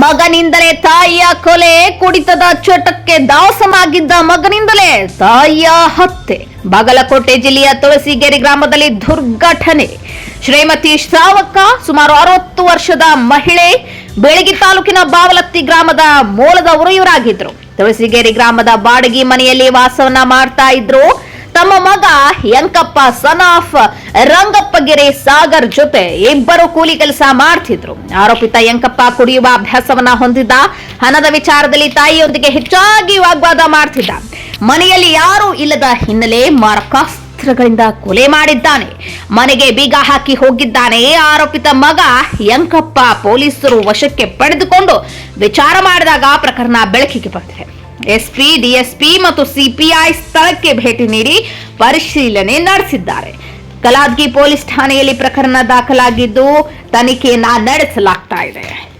ಮಗನಿಂದಲೇ ತಾಯಿಯ ಕೊಲೆ ಕುಡಿತದ ಚಟಕ್ಕೆ ದಾಸಮಾಗಿದ್ದ ಮಗನಿಂದಲೇ ತಾಯಿಯ ಹತ್ಯೆ. ಬಾಗಲಕೋಟೆ ಜಿಲ್ಲೆಯ ತುಳಸಿಗೇರಿ ಗ್ರಾಮದಲ್ಲಿ ದುರ್ಘಟನೆ. ಶ್ರೀಮತಿ ಶ್ರಾವಕ, ಸುಮಾರು ಅರವತ್ತು ವರ್ಷದ ಮಹಿಳೆ ಬೆಳಗಿ ತಾಲೂಕಿನ ಬಾವಲತ್ತಿ ಗ್ರಾಮದ ಮೂಲದವರು ಇವರಾಗಿದ್ರು ತುಳಸಿಗೇರಿ ಗ್ರಾಮದ ಬಾಡಗಿ ಮನೆಯಲ್ಲಿ ವಾಸವನ್ನ ಮಾಡ್ತಾ ಇದ್ರು. ತಮ್ಮ ಮಗ ಯಂಕಪ್ಪ ಸನ್ ಆಫ್ ರಂಗಪ್ಪಗೆರೆ ಸಾಗರ್ ಜೊತೆ ಇಬ್ಬರು ಕೂಲಿ ಕೆಲಸ ಮಾಡ್ತಿದ್ರು. ಆರೋಪಿತ ಯಂಕಪ್ಪ ಕುಡಿಯುವ ಅಭ್ಯಾಸವನ್ನ ಹೊಂದಿದ್ದ. ಹಣದ ವಿಚಾರದಲ್ಲಿ ತಾಯಿಯೊಂದಿಗೆ ಹೆಚ್ಚಾಗಿ ವಾಗ್ವಾದ ಮಾಡ್ತಿದ್ದ. ಮನೆಯಲ್ಲಿ ಯಾರೂ ಇಲ್ಲದ ಹಿನ್ನೆಲೆ ಮಾರಕಾಸ್ತ್ರಗಳಿಂದ ಕೊಲೆ ಮಾಡಿದ್ದಾನೆ. ಮನೆಗೆ ಬೀಗ ಹಾಕಿ ಹೋಗಿದ್ದಾನೆ. ಆರೋಪಿತ ಮಗ ಯಂಕಪ್ಪ ಪೊಲೀಸರು ವಶಕ್ಕೆ ಪಡೆದುಕೊಂಡು ವಿಚಾರ ಮಾಡಿದಾಗ ಪ್ರಕರಣ ಬೆಳಕಿಗೆ ಬಂದಿದೆ. ಎಸ್ಪಿ, ಡಿಎಸ್ಪಿ ಮತ್ತು ಸಿಪಿಐ ಸ್ಥಳಕ್ಕೆ ಭೇಟಿ ನೀಡಿ ಪರಿಶೀಲನೆ ನಡೆಸಿದ್ದಾರೆ. ಕಲಾದ್ಗಿ ಪೊಲೀಸ್ ಠಾಣೆಯಲ್ಲಿ ಪ್ರಕರಣ ದಾಖಲಾಗಿದ್ದು, ತನಿಖೆಯನ್ನ ನಡೆಸಲಾಗ್ತಾ ಇದೆ.